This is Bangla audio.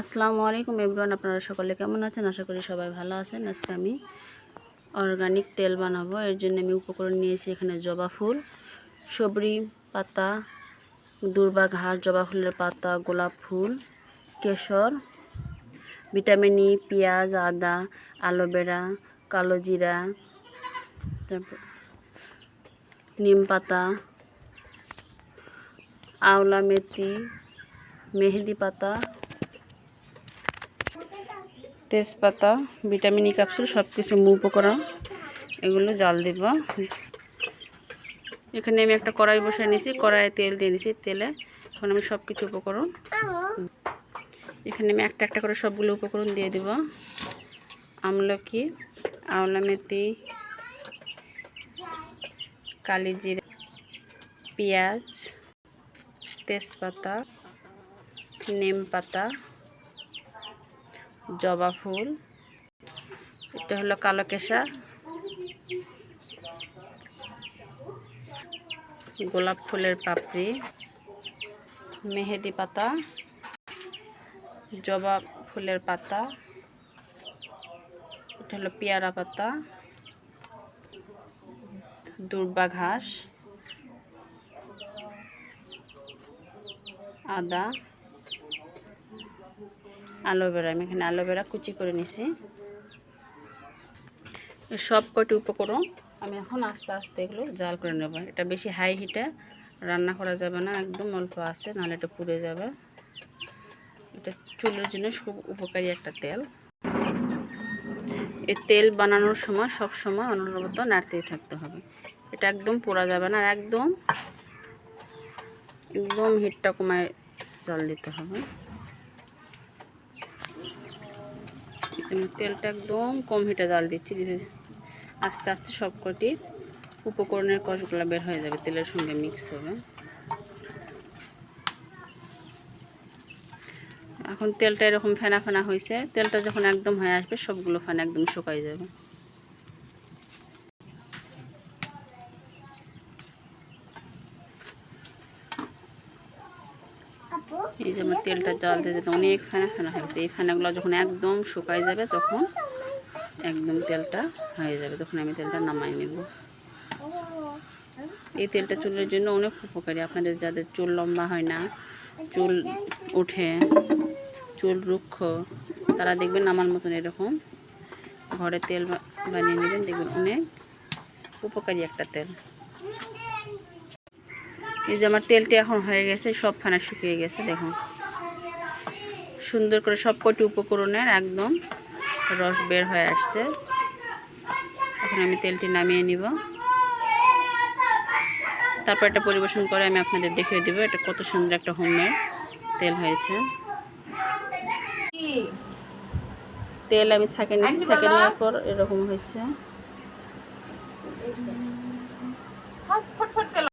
আসসালামু আলাইকুম এভরিওয়ান, আপনারা সকলে কেমন আছেন? আশা করি সবাই ভালো আছেন। আজকে আমি অর্গানিক তেল বানাবো। এর জন্য আমি উপকরণ নিয়েছি এখানে জবা ফুল, সবরি পাতা, দুর্বা ঘাস, জবা ফুলের পাতা, গোলাপ ফুল, কেশর, ভিটামিন ই পেঁয়াজ, আদা, অ্যালোভেরা, কালো জিরা, তারপর নিম পাতা, আওলা মেথি, মেহেদি পাতা তেজপাতা, ভিটামিন ই ক্যাপসুল সব কিছু মু উপকরণ এগুলো জাল দিব। এখানে আমি একটা কড়াই বসে নিয়েছি। কড়াইয়ে তেল দিয়ে নিয়েছি তেলে এখন আমি সব কিছু উপকরণ। এখানে আমি একটা একটা করে সবগুলো উপকরণ দিয়ে দিব। আমলকি আওলা মেথি, কালি জিরা, পেঁয়াজ, তেজপাতা, নিম পাতা জবা ফুল। এটা হলো কালো কেশা গোলাপ ফুলের পাপড়ি। মেহেদি পাতা। জবা ফুলের পাতা। এটা হলো পেয়ারা পাতা। দুর্বা ঘাস। আদা। অ্যালোভেরা আমি এখানে অ্যালোভেরা কুচি করে নিছি। সব কটি উপকরণ আমি এখন আস্তে আস্তে এগুলো জাল করে নেব। এটা বেশি হাই হিটে রান্না করা যাবে না, একদম অল্প আছে, নাহলে এটা পুড়ে যাবে। এটা চুলের জন্য খুব উপকারী একটা তেল। এই তেল বানানোর সময় সব সময় অনবরত নাড়তেই থাকতে হবে। এটা একদম পোড়া যাবে না আর একদম একদম হিটটা কমায় জল দিতে হবে আমি তেলটা একদম কম হিটে জাল দিচ্ছি, ধীরে আস্তে আস্তে সবকটি উপকরণের কষগুলো বের হয়ে যাবে তেলের সঙ্গে মিক্স হবে। এখন তেলটা এরকম ফেনা ফেনা হয়েছে, তেলটা যখন একদম হয়ে আসবে সবগুলো ফেনা একদম শুকাই যাবে। এই যে আমার তেলটা দিয়ে যেতে অনেক ফেনা ফেনা হয়ে গেছে। এই ফেনাগুলো যখন একদম শুকাই যাবে, তখন একদম তেলটা হয়ে যাবে। তখন আমি তেলটা নামাই নেব। এই তেলটা চুলের জন্য অনেক উপকারী। আপনাদের যাদের চুল লম্বা হয় না, চুল উঠে চুল রুক্ষ, তারা দেখবেন আমার মতন এরকম ঘরে তেল বানিয়ে নেবেন। দেখবেন অনেক উপকারী একটা তেল। এই যে আমার তেলটি এখন হয়ে গেছে সব ফানা শুকিয়ে গেছে দেখুন। সুন্দর করে সব কটি উপকরণের একদম রস বের হয়ে আসছে। এখন আমি তেলটি নামিয়ে নিব। তারপর এটা পরিবেশন করে আমি আপনাদের দেখিয়ে দেবো এটা কত সুন্দর একটা হোমের তেল হয়েছে। তেল আমি ছাঁকে নিচ্ছি ছাঁকে নেওয়ার পর এরকম হয়েছে।